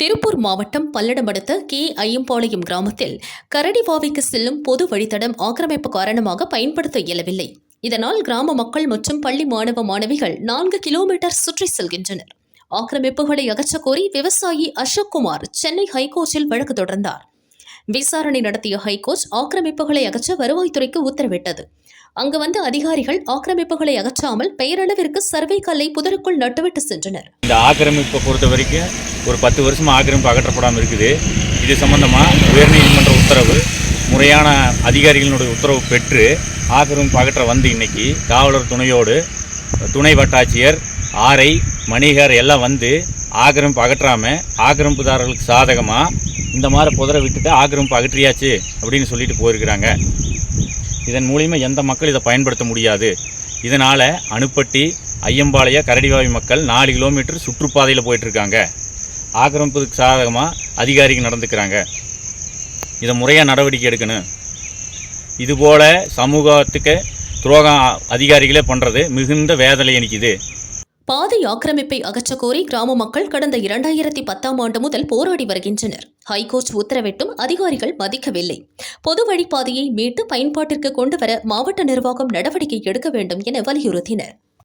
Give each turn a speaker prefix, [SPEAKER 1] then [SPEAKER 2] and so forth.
[SPEAKER 1] திருப்பூர் மாவட்டம் பல்லடம் அடுத்த கே ஐயம்பாளையம் கிராமத்தில் கரடிவாவிக்கு செல்லும் பொது வழித்தடம் ஆக்கிரமிப்பு காரணமாக பயன்படுத்த இயலவில்லை. இதனால் கிராம மக்கள் மற்றும் பள்ளி மாணவ மாணவிகள் நான்கு கிலோமீட்டர் சுற்றி செல்கின்றனர். ஆக்கிரமிப்புகளை அகற்றக்கோரி விவசாயி அசோக் குமார் சென்னை ஹைகோர்ட்டில் வழக்கு தொடர்ந்தார். விசாரணை நடத்திய ஹைகோர்ட் ஆக்கிரமிப்புகளை அகற்ற வருவாய்த்துறைக்கு உத்தரவிட்டது. அங்கு வந்த அதிகாரிகள் ஆக்கிரமிப்புகளை அகற்றாமல் பெயரளவிற்கு சர்வே கல்லை புதருக்குள் நட்டுவிட்டு சென்றனர்.
[SPEAKER 2] இந்த ஆக்கிரமிப்பை பொறுத்த வரைக்கும் ஒரு பத்து வருஷமாக ஆக்கிரமிப்பு அகற்றப்படாமல் இருக்குது. இது சம்பந்தமாக உயர்நீதிமன்ற உத்தரவு முறையான அதிகாரிகளினுடைய உத்தரவு பெற்று ஆக்கிரமிப்பு அகற்ற வந்து இன்னைக்கு காவலர் துணையோடு துணை வட்டாட்சியர் ஆரை மணிகர் எல்லாம் வந்து ஆக்கிரமிப்பு அகற்றாமல் ஆக்கிரமிப்புதாரர்களுக்கு சாதகமாக இந்த மாதிரி புதரை விட்டுட்டு ஆக்கிரமிப்பு அகற்றியாச்சு அப்படின்னு சொல்லிட்டு போயிருக்கிறாங்க. இதன் மூலிமா எந்த மக்கள் இதை பயன்படுத்த முடியாது? இதனால் அணுப்பட்டி ஐயம்பாளைய கரடிவாவி மக்கள் நாலு கிலோமீட்டர் சுற்றுப்பாதையில் போயிட்டுருக்காங்க. ஆக்கிரமிப்புக்கு சாதகமாக அதிகாரிகள் நடந்துக்கிறாங்க. இதை முறையாக நடவடிக்கை எடுக்கணும். இதுபோல் சமூகத்துக்கு துரோகம் அதிகாரிகளே பண்ணுறது மிகுந்த வேதனை அளிக்குது.
[SPEAKER 1] பாதை ஆக்கிரமிப்பை அகற்றக்கோரி கிராம மக்கள் கடந்த இரண்டாயிரத்தி பத்தாம் ஆண்டு முதல் போராடி வருகின்றனர். ஹைகோர்ட் உத்தரவிட்டும் அதிகாரிகள் மதிக்கவில்லை. பொது வழிப்பாதையை மீட்டு பயன்பாட்டிற்கு கொண்டுவர மாவட்ட நிர்வாகம் நடவடிக்கை எடுக்க வேண்டும் என வலியுறுத்தினர்.